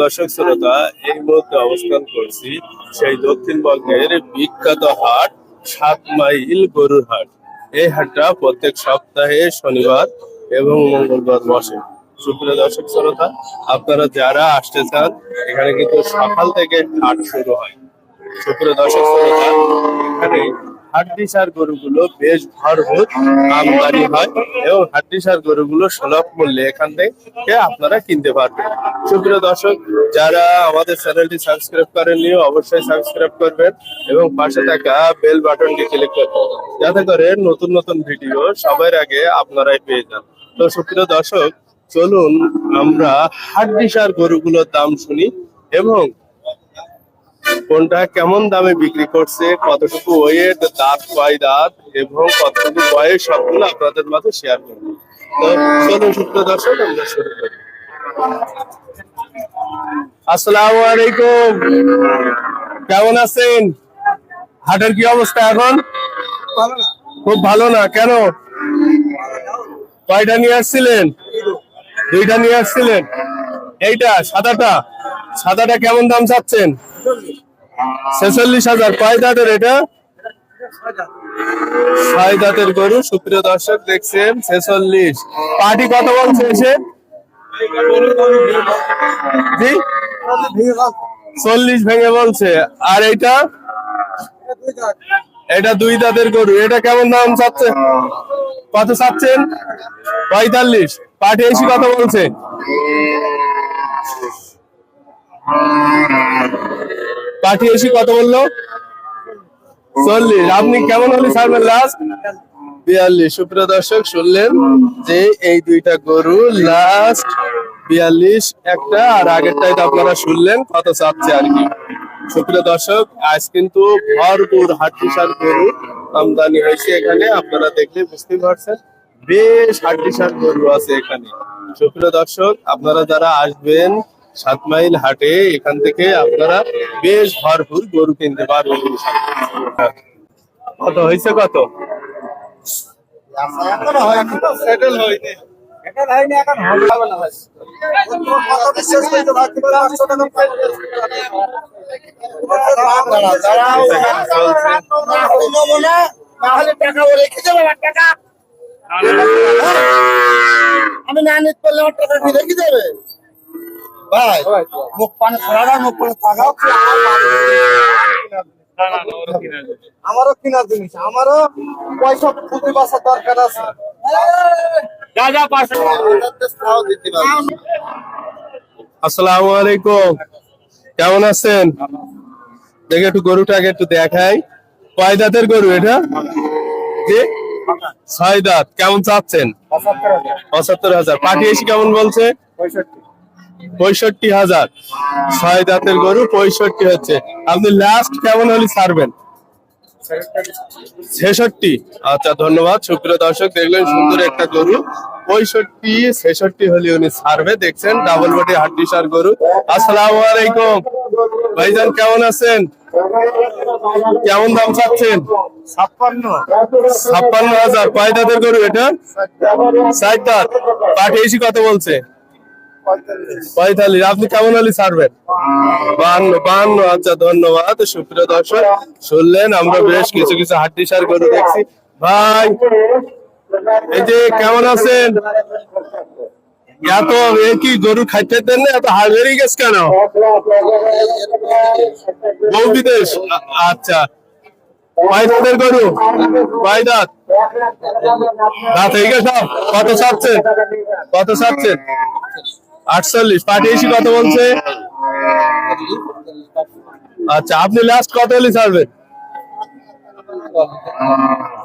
দর্শক শ্রোতা, এই মুহূর্তে অবস্থান করছি সেই দক্ষিণবঙ্গের বিখ্যাত হাট, সাত মাইল গরুর হাট। এই হাটটা প্রত্যেক সপ্তাহে শনিবার এবং মঙ্গলবার বসে। সুপ্রিয় দর্শক শ্রোতা, আপনারা যারা আসতে চান, এখানে কিন্তু সকাল থেকে হাট শুরু হয়। সুপ্রিয় দর্শক শ্রোতা, এখানে হাড্ডিসার গরুগুলো বেশ ভরপুর আমদানি হয় এবং হাড্ডিসার গরুগুলো সুলভ মূল্যে এখান থেকে আপনারা কিনতে পারবেন। সুপ্রিয় দর্শক, যারা আমাদের চ্যানেলটি সাবস্ক্রাইব করেননি, অবশ্যই সাবস্ক্রাইব করবেন এবং পাশে থাকা বেল বাটনটি ক্লিক করবেন। যাতে করে নতুন নতুন ভিডিও সবার আগে আপনারাই পেয়ে যান। তো সুপ্রিয় দর্শক, চলুন আমরা হাড্ডিসার গরুগুলোর দাম শুনি এবং কোনটা কেমন দামে বিক্রি করছে কতটুকু ওয়েট দাঁত কয় দাঁত এবং কতটুকু বয়স সবগুলো আপনাদের মাঝে শেয়ার করব। তো চলুন সুপ্রিয় দর্শক আমরা শুরু করি। আসসালামু আলাইকুম। কেমন আছেন? হাটের কি অবস্থা এখন? খুব ভালো না কেন? কয়টা নিয়ে আসছিলেন? দুইটা নিয়ে আসছিলেন? এইটা সাদাটা? সাদাটা কেমন দাম চাচ্ছেন? ছেচল্লিশ হাজার। কয় দাঁতের এটা? ছয় দাঁতের গরু, সুপ্রিয় দর্শক দেখছেন, ছেচল্লিশ। পার্টি কত বলছে এসে? চল্লিশ ভেঙে বলছে। আর এইটা এটা দুই দাঁতের গরু। এটা কেমন দাম চাচ্ছে? কত চাচ্ছেন? পঁয়তাল্লিশ। পার্টি এসে কত বলছে? এসে কত বলল। চল্লিশ। আপনি কেমন হলে লাস্ট বিয়াল্লিশ। সুপ্রিয় দর্শক, শুনলেন যে এই দুইটা গরু লাস্ট বিয়াল্লিশ একটা আর আগেরটাই তো আপনারা শুনলেন, কত চাচ্ছে আর কি। সুপ্রিয় দর্শক, আজ কিন্তু ভরপুর হাট্টিসার গরু আমদানি হয়েছে এখানে। আপনারা দেখলে বুঝতে পারছেন, বেশ হাট্টিসার গরু আছে এখানে। সুপ্রিয় দর্শক, আপনারা যারা আসবেন সাত মাইল হাটে এখান থেকে আপনারা বেশ ভরপুর গরু কিনতে পারবেন। কত হয়েছে কত? সেটেল হয়নি। আমি না নিতে পারলে আমার টাকা কি রেখে দেবে? ভাই মুখ পানে ছড়াটা মুখ পানে তাকাও আমারও কিনার জিনিস আমারও পয়সা পুঁজি বাসার দরকার আছে। আসসালামু আলাইকুম। কেমন আছেন? দেখে একটু গরুটাকে একটু দেখাই। কয় দাঁতের গরু এটা? ছয় দাঁত। কেমন চাচ্ছেন? পঁচাত্তর হাজার। এসে কেমন বলছে? পঁয়ষট্টি। হাজার। ছয় দাঁতের গরু পঁয়ষট্টি হচ্ছে। আপনি লাস্ট কেমন হলে ছাড়বেন? ছেষট্টি। আচ্ছা ধন্যবাদ। সুপ্রিয় দর্শক দেখলেন সুন্দর একটা গরু। পঁয়ষট্টি ছেষট্টি হলে উনি ছাড়বে। দেখছেন ডাবল বডি হাড্ডি সার গরু। আসসালাম আলাইকুম। ভাইজান কেমন আছেন? কেমন দাম চাচ্ছেন? ছাপ্পান্ন। ছাপ্পান্ন হাজার। কয় দাঁতের গরু এটা? ষাট দাঁত পাঠে এসে কত বলছে। পঁয়তাল্লিশ। আপনি কেমন হলে ছাড়বেন? বান্ন আচ্ছা ধন্যবাদ। সুপ্রিয় দর্শক, শুনলেন, আমরা বেশ কিছু কিছু হাড্ডি সার গরু দেখছি। ভাই, এই যে কেমন আছেন? গরু এত বেরিয়ে গেছে কেন? বিদেশ? আচ্ছা। গরু? কত চাচ্ছেন আটচল্লিশ, পার্টি এসে কত বলছে? আচ্ছা আপনি লাস্ট কত হলে ছাড়বেন?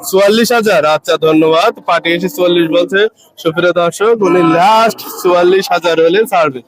চুয়াল্লিশ হাজার আচ্ছা ধন্যবাদ। পার্টি এসে চুয়াল্লিশ বলছে। সুপ্রিয় দর্শক, উনি লাস্ট চুয়াল্লিশ হাজার হলে ছাড়বে